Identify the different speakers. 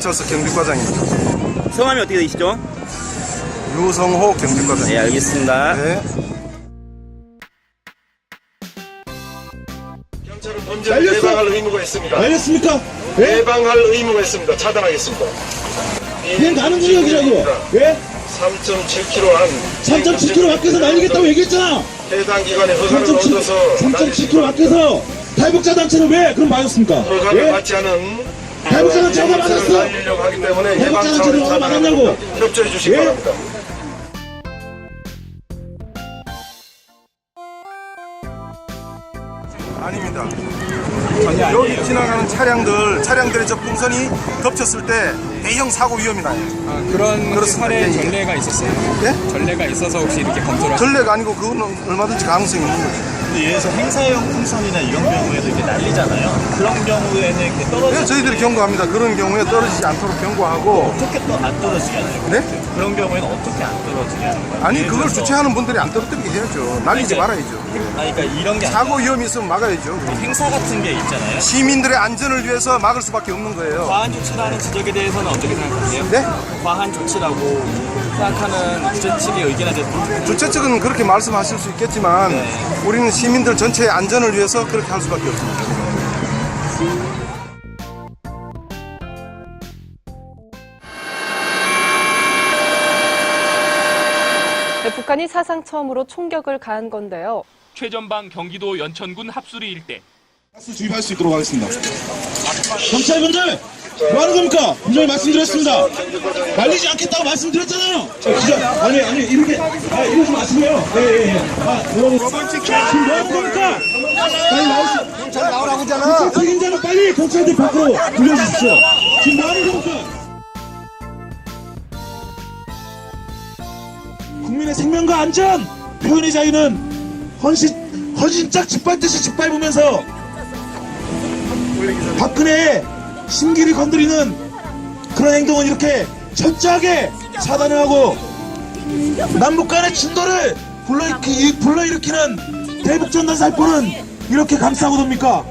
Speaker 1: 경찰서 경비과장입니다.
Speaker 2: 성함이 어떻게 되시죠?
Speaker 1: 유성호 경비과장.
Speaker 2: 네, 알겠습니다.
Speaker 1: 네.
Speaker 3: 경찰은 범죄를
Speaker 4: 알렸어?
Speaker 3: 예방할 의무가 있습니다.
Speaker 4: 알겠습니까? 예?
Speaker 3: 예방할 의무가 있습니다. 차단하겠습니다.
Speaker 4: 그냥 가는 구역이라고. 예?
Speaker 3: 3.7km 안
Speaker 4: 3.7km 밖에서 날리겠다고 얘기했잖아.
Speaker 3: 해당 기관의 허가를
Speaker 4: 3.7,
Speaker 3: 얻어서
Speaker 4: 3.7km 밖에서 탈북자 단체는 왜 그럼 맞았습니까?
Speaker 3: 허가를
Speaker 4: 예?
Speaker 3: 받지 않은
Speaker 4: 탈북자
Speaker 3: 예방
Speaker 4: 단체는
Speaker 3: 차원에서
Speaker 4: 허가 받았냐고.
Speaker 3: 협조해 주시기
Speaker 4: 예?
Speaker 3: 바랍니다.
Speaker 1: 아닙니다. 여기 지나가는 차량들, 차량들의 접근선이 덮쳤을 때 대형 사고 위험이 나요.
Speaker 5: 아, 그런
Speaker 1: 그렇습니다.
Speaker 5: 사례
Speaker 1: 예, 예.
Speaker 5: 전례가 있었어요?
Speaker 1: 예?
Speaker 5: 전례가 있어서 혹시 이렇게 검토를
Speaker 1: 전례가 아니고 그거는 얼마든지 가능성이 있는 거죠.
Speaker 6: 근데 예에서 행사용 풍선이나 이런 경우에도 이렇게 날리잖아요. 그런 경우에는 이렇게
Speaker 1: 네,
Speaker 6: 떨어지
Speaker 1: 저희들이 경고합니다. 그런 경우에 떨어지지 않도록 경고하고
Speaker 6: 어떻게 또 안 떨어지게 하는 거예요?
Speaker 1: 네?
Speaker 6: 그런 경우에는 어떻게 안 떨어지게 하는 거예요?
Speaker 1: 아니
Speaker 6: 예를
Speaker 1: 그걸
Speaker 6: 들어서
Speaker 1: 주최하는 분들이 안 떨어뜨리게 해야죠. 날리지
Speaker 6: 그러니까-
Speaker 1: 말아야죠.
Speaker 6: 아니 그러니까 이런 게 아니라
Speaker 1: 사고 위험이 있으면 막아야죠.
Speaker 6: 행사 같은 게 있잖아요.
Speaker 1: 시민들의 안전을 위해서 막을 수밖에 없는 거예요.
Speaker 6: 과한 조치라는 지적에 대해서는 어떻게 생각하세요?
Speaker 1: 네?
Speaker 6: 과한 조치라고 생각하는 주최 측의 의견에 대해서
Speaker 1: 주최 측은 그렇게 말씀하실 수 있겠지만
Speaker 6: 네.
Speaker 1: 우리는 시민들 전체의 안전을 위해서 그렇게 할 수밖에 없습니다.
Speaker 7: 네, 북한이 사상 처음으로 총격을 가한 건데요.
Speaker 8: 최전방 경기도 연천군 합수리 일대
Speaker 4: 가스 주입할 수 있도록 하겠습니다. 경찰분들 뭐 하는 겁니까? 분명히 말씀드렸습니다. 말리지 않겠다고 말씀드렸잖아요. 자, 기자, 아니 아니 이렇게 아, 이러지 마시고요. 예 예 예. 아, 뭐, 지금 뭐 하는 겁니까? 빨리 나오시. 경찰 나오라고 잖아. 책임자는 빨리 경찰들 밖으로 불려주십시오. 지금 뭐 하는 겁니까? 국민의 생명과 안전, 표현의 자유는 헌신, 헌신짝 짓밟듯이 짓밟으면서 박근혜의 심기를 건드리는 그런 행동은 이렇게 철저하게 차단을 하고 남북 간의 충돌을 불러일으키, 불러일으키는 대북전단 살포는 이렇게 감싸고 돕니까?